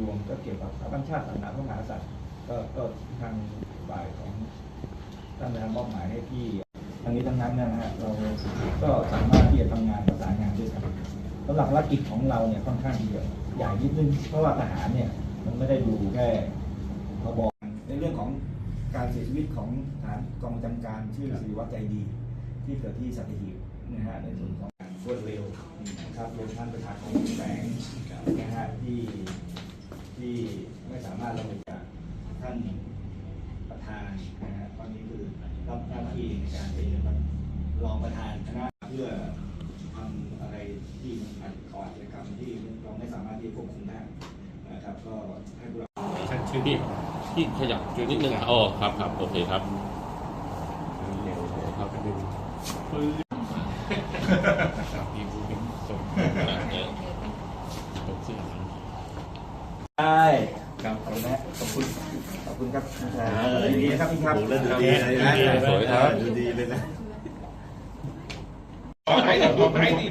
รวมก็เกี่ยวกับสถาบันชาติศาสนาพระมหากษัตริย์ก็ก็ทางฝ่ายของท่านได้มอบหมายให้พี่ทั้งนี้ทั้งนั้นนะฮะเราก็สามารถที่จะทำงานประสานงานด้วยกันสำหรับภารกิจของเราเนี่ยค่อนข้างที่จะใหญ่นิดนึงเพราะว่าทหารเนี่ยมันไม่ได้ดูแค่พบในเรื่องของการเสียชีวิตของทหารกองประจำการชื่อศิริวัตรใจดี ที่เกิดที่สัตหีบนะฮะในส่วนของการรวดเร็วนะครับรวมทั้งประชาชนแฝงนะฮะที่ ที่ไม่สามารถระบุจากท่านประธานนะฮะตอนนี้คือรับหน้าที่ในการเป็นรองประธานคณะเพื่อทำอะไรที่มันขัดขวางกิจกรรมที่เราไม่สามารถที่ควบคุมได้นะครับก็ให้พวกเราชื่อพี่พี่ขยับจุดนิดนึงอ๋อครับครับโอเคครับเร็วครับดึงปืนเป็นส่งผมเสื้อ ได้ ครับขอบคุณนะขอบคุณขอบคุณครับคุณชายยินดีนะครับพี่ครับดูแล้วดูดีเลยนะ สวยครับ ดูดีเลยนะ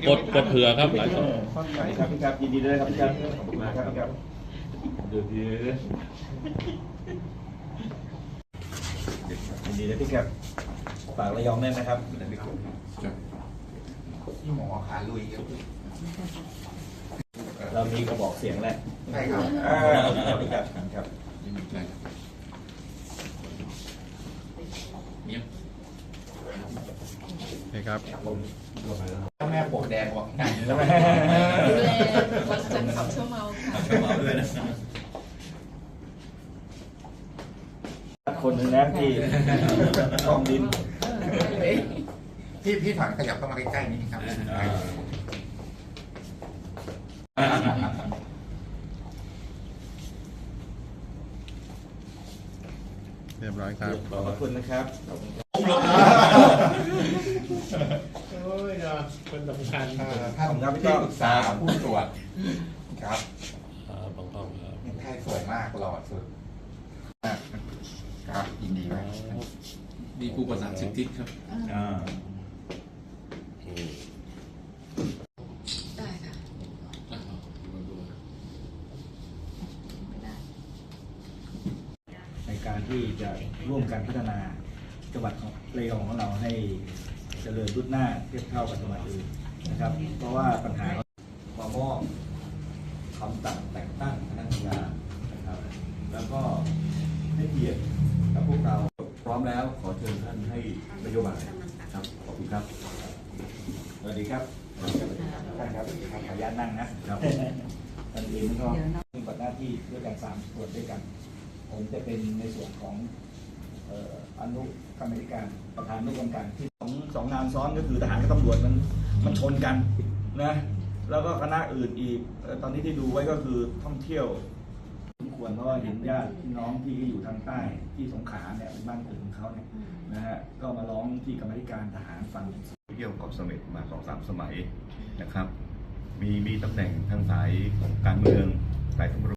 กดกดเผื่อครับหลายคนครับพี่ครับยินดีด้วยครับพี่ครับขอบคุณมากครับพี่ครับดูดียินดีนะพี่ครับฝากระยองด้วยนะครับที่หมอขาลุยครับ เรามีกระบอกเสียงแหละใช่ครับอ่าครับพี่ครับครับครับแม่ปกแดงบอกไงใช่ไหมดูแลวัดจันทร์เขาเชื่อเมาค่ะเมาด้วยนะคนหนึ่งนะที่กองดินพี่พี่ถอนขยับเข้ามาใกล้ๆนิดนึงครับ เรียบร้อยครับ ขอบคุณนะครับโอ้ยนะคนสำคัญท่านที่ปรึกษาผู้ตรวจครับบางห้องครับนี่ท่ายสวยมากหล่อสุดครับยินดีมากมีครูประสานสิทธิครับอ่า ได้ค่ะไม่ได้ ใน การที่จะร่วมกันพัฒนาจังหวัดของระยองของเราให้เจริญรุ่นหน้าเทียบเท่ากับจังหวัดอื่นนะครับ เพราะว่าปัญหามามอบคำสั่งแต่งตั้งคณะทำงานนะครับ แล้วก็ให้เกียรติกับพวกเราพร้อมแล้วขอเชิญท่านให้นโยบายครับขอบคุณครับสวัสดีครับท่านครับขออนุญาตนั่งนะครับท่านเองก็มีบัตรหน้าที่ด้วยกันสามส่วนด้วยกัน ผมจะเป็นในส่วนของออนุกรรมธิการประธานอนุกรรมการที่สองสองงานซ้อนก็คือทหารกับตำรวจมันมันชนกันนะแล้วก็คณะอื่นอีก ตอนนี้ที่ดูไว้ก็คือท่องเที่ยวสมควรเพราะว่าเห็นญาติพี่น้องที่อยู่ทางใต้ที่สงขลาเนี่ยเป็นบ้านเกิดของเขาเนี่ยนะฮะก็มาร้องที่กรรมธิการทหารฝั่งเที่ยวเกาะเสม็ดมาสองสามสมัยนะครับ มีมีตำแหน่งทางสายของการเมืองสายตำรวจ